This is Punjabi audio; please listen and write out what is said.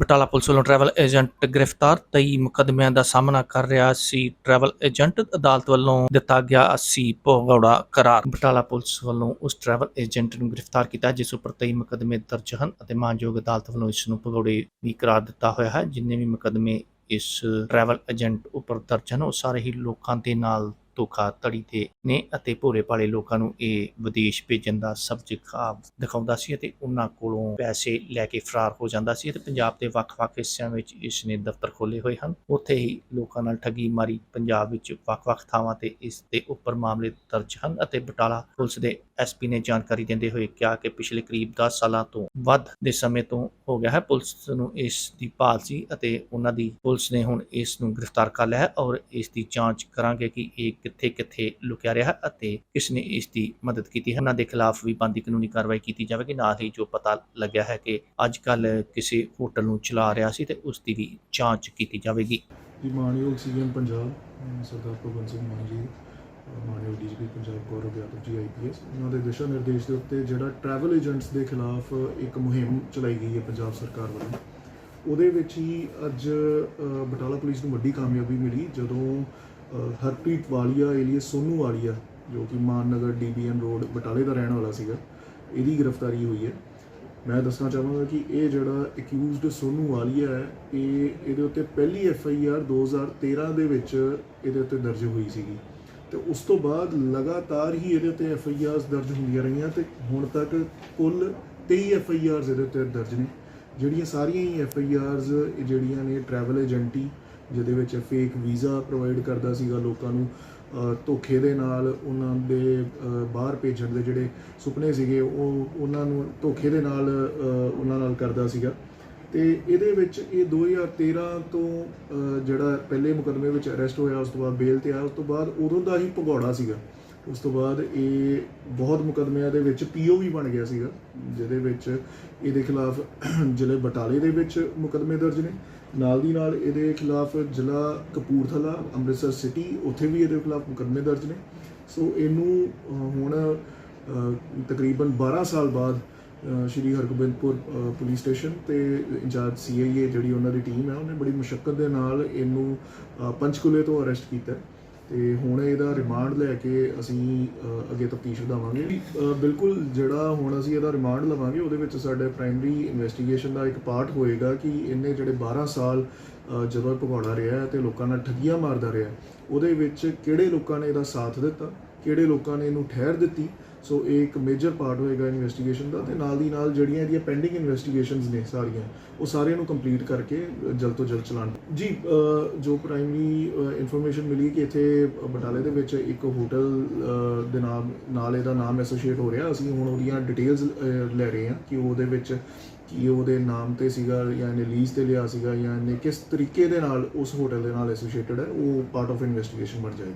ਬਟਾਲਾ ਪੁਲਿਸ ਵੱਲੋਂ ਟਰੈਵਲ ਏਜੰਟ ਗ੍ਰਿਫਤਾਰ 23 ਮੁਕੱਦਮਿਆਂ ਦਾ ਸਾਹਮਣਾ ਕਰ ਰਿਹਾ ਸੀ। ਟਰੈਵਲ ਏਜੰਟ ਅਦਾਲਤ ਵੱਲੋਂ ਦਿੱਤਾ ਗਿਆ ਸੀ ਭਗੌੜਾ ਕਰਾਰ। ਬਟਾਲਾ ਪੁਲਿਸ ਵੱਲੋਂ ਉਸ ਟਰੈਵਲ ਏਜੰਟ ਨੂੰ ਗ੍ਰਿਫਤਾਰ ਕੀਤਾ, ਜਿਸ ਉੱਪਰ 23 ਮੁਕੱਦਮੇ ਦਰਜ ਹਨ ਅਤੇ ਮਾਨਯੋਗ ਅਦਾਲਤ ਵੱਲੋਂ ਇਸ ਨੂੰ ਭਗੌੜੇ ਵੀ ਕਰਾਰ ਦਿੱਤਾ ਹੋਇਆ ਹੈ। ਜਿੰਨੇ ਵੀ ਮੁਕੱਦਮੇ ਇਸ ਟਰੈਵਲ ਏਜੰਟ ਉੱਪਰ ਦਰਜ ਹਨ, ਉਹ ਸਾਰੇ ਹੀ ਲੋਕਾਂ ਦੇ ਨਾਲ ਧੋਖਾਧੜੀ ਦੇ ਨੇ ਅਤੇ ਭੋਲੇ ਭਾਲੇ ਲੋਕਾਂ ਨੂੰ ਇਹ ਵਿਦੇਸ਼ ਭੇਜਣ ਦਾ ਸਬਜੈਕਟ ਦਿਖਾਉਂਦਾ ਸੀ ਅਤੇ ਉਹਨਾਂ ਕੋਲੋਂ ਪੈਸੇ ਲੈ ਕੇ ਫਰਾਰ ਹੋ ਜਾਂਦਾ ਸੀ ਅਤੇ ਪੰਜਾਬ ਦੇ ਵੱਖ-ਵੱਖ ਹਿੱਸਿਆਂ ਵਿੱਚ ਇਸ ਨੇ ਦਫ਼ਤਰ ਖੋਲੇ ਹੋਏ ਹਨ। ਉੱਥੇ ਹੀ ਲੋਕਾਂ ਨਾਲ ਠੱਗੀ ਮਾਰੀ ਪੰਜਾਬ ਵਿੱਚ ਵੱਖ-ਵੱਖ ਥਾਵਾਂ ਤੇ ਇਸ ਦੇ ਉੱਪਰ ਮਾਮਲੇ ਦਰਜ ਹਨ ਅਤੇ ਬਟਾਲਾ ਪੁਲਿਸ ਦੇ ਐਸਪੀ ਨੇ ਜਾਣਕਾਰੀ ਦਿੰਦੇ ਹੋਏ ਕਿਹਾ ਕਿ ਪਿਛਲੇ ਕਰੀਬ 10 ਸਾਲਾਂ ਤੋਂ ਵੱਧ ਦੇ ਸਮੇਂ ਤੋਂ ਹੋ ਗਿਆ ਹੈ। ਪੁਲਿਸ ਨੂੰ ਇਸ ਦੀ ਭਾਲ ਸੀ ਅਤੇ ਉਹਨਾਂ ਦੀ ਪੁਲਿਸ ਨੇ ਹੁਣ ਇਸ ਨੂੰ ਗ੍ਰਿਫਤਾਰ ਕਰ ਲਿਆ ਹੈ ਔਰ ਇਸ ਦੀ ਜਾਂਚ ਕਰਾਂਗੇ ਕਿ ਇਹ ਕਿੱਥੇ-ਕਿੱਥੇ ਲੁਕਿਆ ਰਿਹਾ ਅਤੇ ਕਿਸ ਨੇ ਇਸ ਦੀ ਮਦਦ ਕੀਤੀ ਹੈ। ਉਹਨਾਂ ਦੇ ਖਿਲਾਫ ਵੀ ਬਣਦੀ ਕਾਨੂੰਨੀ ਕਾਰਵਾਈ ਕੀਤੀ ਜਾਵੇਗੀ। ਨਾਲ ਹੀ ਜੋ ਪਤਾ ਲੱਗਿਆ ਹੈ ਕਿ ਅੱਜ ਕੱਲ ਕਿਸੇ ਹੋਟਲ ਨੂੰ ਚਲਾ ਰਿਹਾ ਸੀ ਤੇ ਉਸ ਦੀ ਵੀ ਜਾਂਚ ਕੀਤੀ ਜਾਵੇਗੀ। ਮਾਨਯੋਗ ਸੀਐਮ ਪੰਜਾਬ ਸਰਦਾਰ ਭਗਵੰਤ ਸਿੰਘ ਮਾਨ ਜੀ। ਮਾਨਯੋਗ ਡੀਜੀਪੀ ਪੰਜਾਬ ਗੌਰਵ ਯਾਦਵ ਜੀ ਆਈਪੀਐਸ ਉਹਨਾਂ ਦੇ ਦਿਸ਼ਾ ਨਿਰਦੇਸ਼ ਦੇ ਉੱਤੇ ਜਿਹੜਾ ਟਰੈਵਲ ਏਜੰਟਸ ਦੇ ਖਿਲਾਫ ਇੱਕ ਮੁਹਿੰਮ ਚਲਾਈ ਗਈ ਹੈ ਪੰਜਾਬ ਸਰਕਾਰ ਵੱਲੋਂ। ਉਹਦੇ ਵਿੱਚ ਹੀ ਅੱਜ ਬਟਾਲਾ ਪੁਲਿਸ ਨੂੰ ਵੱਡੀ ਕਾਮਯਾਬੀ ਮਿਲੀ ਜਦੋਂ ਹਰਪ੍ਰੀਤ ਵਾਲੀਆ ਏਲੀਅਸ ਸੋਨੂ ਵਾਲੀਆ, ਜੋ ਕਿ ਮਾਨਨਗਰ ਡੀਬੀਐਮ ਰੋਡ ਬਟਾਲੇ ਦਾ ਰਹਿਣ ਵਾਲਾ ਸੀਗਾ, ਇਹਦੀ ਗ੍ਰਿਫਤਾਰੀ ਹੋਈ ਹੈ। ਮੈਂ ਦੱਸਣਾ ਚਾਹਾਂਗਾ ਕਿ ਇਹ ਜਿਹੜਾ ਅਕਿਊਜ਼ਡ ਸੋਨੂ ਵਾਲੀਆ ਹੈ, ਇਹ ਇਹਦੇ ਉੱਤੇ ਪਹਿਲੀ ਐਫ ਆਈ ਆਰ 2013 ਦੇ ਵਿੱਚ ਇਹਦੇ ਉੱਤੇ ਦਰਜ ਹੋਈ ਸੀਗੀ। ਤੇ ਉਸ ਤੋਂ ਬਾਅਦ ਲਗਾਤਾਰ ਹੀ ਇਹਦੇ ਉੱਤੇ ਐਫ ਆਈ ਆਰਸ ਦਰਜ ਹੁੰਦੀਆਂ ਰਹੀਆਂ ਤੇ ਹੁਣ ਤੱਕ ਕੁੱਲ 23 ਐਫ ਆਈ ਆਰਸ ਇਹਦੇ ਉੱਤੇ ਦਰਜ ਨੇ। ਜਿਹੜੀਆਂ ਸਾਰੀਆਂ ਹੀ ਐਫ ਆਈ ਆਰਸ ਜਿਹੜੀਆਂ ਨੇ ਟਰੈਵਲ ਏਜੰਟੀ ਜਿਹਦੇ ਵਿੱਚ ਫੇਕ ਵੀਜ਼ਾ ਪ੍ਰੋਵਾਈਡ ਕਰਦਾ ਸੀਗਾ ਲੋਕਾਂ ਨੂੰ ਧੋਖੇ ਦੇ ਨਾਲ ਉਹਨਾਂ ਦੇ ਬਾਹਰ ਭੇਜਣ ਦੇ ਜਿਹੜੇ ਸੁਪਨੇ ਸੀਗੇ, ਉਹ ਉਹਨਾਂ ਨੂੰ ਧੋਖੇ ਦੇ ਨਾਲ ਉਹਨਾਂ ਨਾਲ ਕਰਦਾ ਸੀਗਾ। ਤੇ ਇਹਦੇ ਵਿੱਚ ਇਹ 2013 ਤੋਂ ਜਿਹੜਾ ਪਹਿਲੇ ਮੁਕਦਮੇ ਵਿੱਚ ਅਰੈਸਟ ਹੋਇਆ, ਉਸ ਤੋਂ ਬਾਅਦ ਬੇਲ ਤੇ ਆਇਆ, ਉਸ ਤੋਂ ਬਾਅਦ ਉਦੋਂ ਦਾ ਹੀ ਭਗੌੜਾ ਸੀਗਾ। ਉਸ ਤੋਂ ਬਾਅਦ ਇਹ ਬਹੁਤ ਮੁਕਦਮਿਆਂ ਦੇ ਵਿੱਚ ਪੀਓ ਵੀ ਬਣ ਗਿਆ ਸੀਗਾ, ਜਿਹਦੇ ਵਿੱਚ ਇਹਦੇ ਖਿਲਾਫ ਜ਼ਿਲ੍ਹੇ ਬਟਾਲੇ ਦੇ ਵਿੱਚ ਮੁਕਦਮੇ ਦਰਜ ਨੇ। ਨਾਲ ਦੀ ਨਾਲ ਇਹਦੇ ਖਿਲਾਫ ਜ਼ਿਲ੍ਹਾ ਕਪੂਰਥਲਾ, ਅੰਮ੍ਰਿਤਸਰ ਸਿਟੀ, ਉੱਥੇ ਵੀ ਇਹਦੇ ਖਿਲਾਫ ਮੁਕਦਮੇ ਦਰਜ ਨੇ। ਸੋ ਇਹਨੂੰ ਹੁਣ ਤਕਰੀਬਨ 12 ਸਾਲ ਬਾਅਦ ਸ਼੍ਰੀ ਹਰਗੋਬਿੰਦਪੁਰ ਪੁਲਿਸ ਸਟੇਸ਼ਨ ਤੇ ਇੰਚਾਰਜ ਸੀਆਈਏ ਜਿਹੜੀ ਉਹਨਾਂ ਦੀ ਟੀਮ ਹੈ ਉਹਨੇ ਬੜੀ ਮੁਸ਼ਕਲ ਦੇ ਨਾਲ ਇਹਨੂੰ ਅ, ਪੰਚਕੂਲੇ ਤੋਂ ਅਰੈਸਟ ਕੀਤਾ ਹੈ। ਤੇ ਹੁਣ ਇਹਦਾ ਰਿਮਾਂਡ ਲੈ ਕੇ ਅਸੀਂ ਅੱਗੇ ਤਫਤੀਸ਼ ਵਧਾਵਾਂਗੇ। ਬਿਲਕੁਲ ਜਿਹੜਾ ਹੁਣ ਅਸੀਂ ਇਹਦਾ ਰਿਮਾਂਡ ਲਵਾਂਗੇ ਉਹਦੇ ਵਿੱਚ ਸਾਡੇ ਪ੍ਰਾਇਮਰੀ ਇਨਵੈਸਟੀਗੇਸ਼ਨ ਦਾ ਇੱਕ ਪਾਰਟ ਹੋਏਗਾ ਕਿ ਇਹਨੇ ਜਿਹੜੇ 12 ਸਾਲ ਅ, ਜਦੋਂ ਭਗੌੜਾ ਰਿਹਾ ਹੈ ਤੇ ਲੋਕਾਂ ਨਾਲ ਠੱਗੀਆਂ ਮਾਰਦਾ ਰਿਹਾ ਉਹਦੇ ਵਿੱਚ ਕਿਹੜੇ ਲੋਕਾਂ ਨੇ ਇਹਦਾ ਸਾਥ ਦਿੱਤਾ ਕਿਹੜੇ ਲੋਕਾਂ ਨੇ ਇਹਨੂੰ ਠਹਿਰ ਦਿੱਤੀ ਸੋ ਇਹ ਇੱਕ ਮੇਜਰ ਪਾਰਟ ਹੋਏਗਾ ਇਨਵੈਸਟੀਗੇਸ਼ਨ ਦਾ ਤੇ ਨਾਲ ਦੀ ਨਾਲ ਜਿਹੜੀਆਂ ਇਹਦੀਆਂ ਪੈਂਡਿੰਗ ਇਨਵੈਸਟੀਗੇਸ਼ਨਸ ਨੇ ਸਾਰੀਆਂ, ਉਹ ਸਾਰਿਆਂ ਨੂੰ ਕੰਪਲੀਟ ਕਰਕੇ ਜਲਦ ਤੋਂ ਜਲਦ ਚਲਾਨ ਜੀ ਜੋ ਪ੍ਰਾਇਮਰੀ ਇਨਫੋਰਮੇਸ਼ਨ ਮਿਲੀ ਕਿ ਇੱਥੇ ਬਟਾਲੇ ਦੇ ਵਿੱਚ ਇੱਕ ਹੋਟਲ ਦੇ ਨਾਮ, ਨਾਲ ਇਹਦਾ ਨਾਮ ਐਸੋਸੀਏਟ ਹੋ ਰਿਹਾ, ਅਸੀਂ ਹੁਣ ਉਹਦੀਆਂ ਡਿਟੇਲਸ ਲੈ ਰਹੇ ਹਾਂ ਕਿ ਉਹਦੇ ਵਿੱਚ ਕੀ ਉਹਦੇ ਨਾਮ ਤੇ ਸੀਗਾ ਜਾਂ ਇਹਨੇ ਲੀਜ਼ ਤੇ ਲਿਆ ਸੀਗਾ ਜਾਂ ਇਹਨੇ ਕਿਸ ਤਰੀਕੇ ਦੇ ਨਾਲ ਉਸ ਹੋਟਲ ਦੇ ਨਾਲ ਐਸੋਸੀਏਟਡ ਹੈ, ਉਹ ਪਾਰਟ ਆਫ ਇਨਵੈਸਟੀਗੇਸ਼ਨ ਬਣ ਜਾਏਗਾ।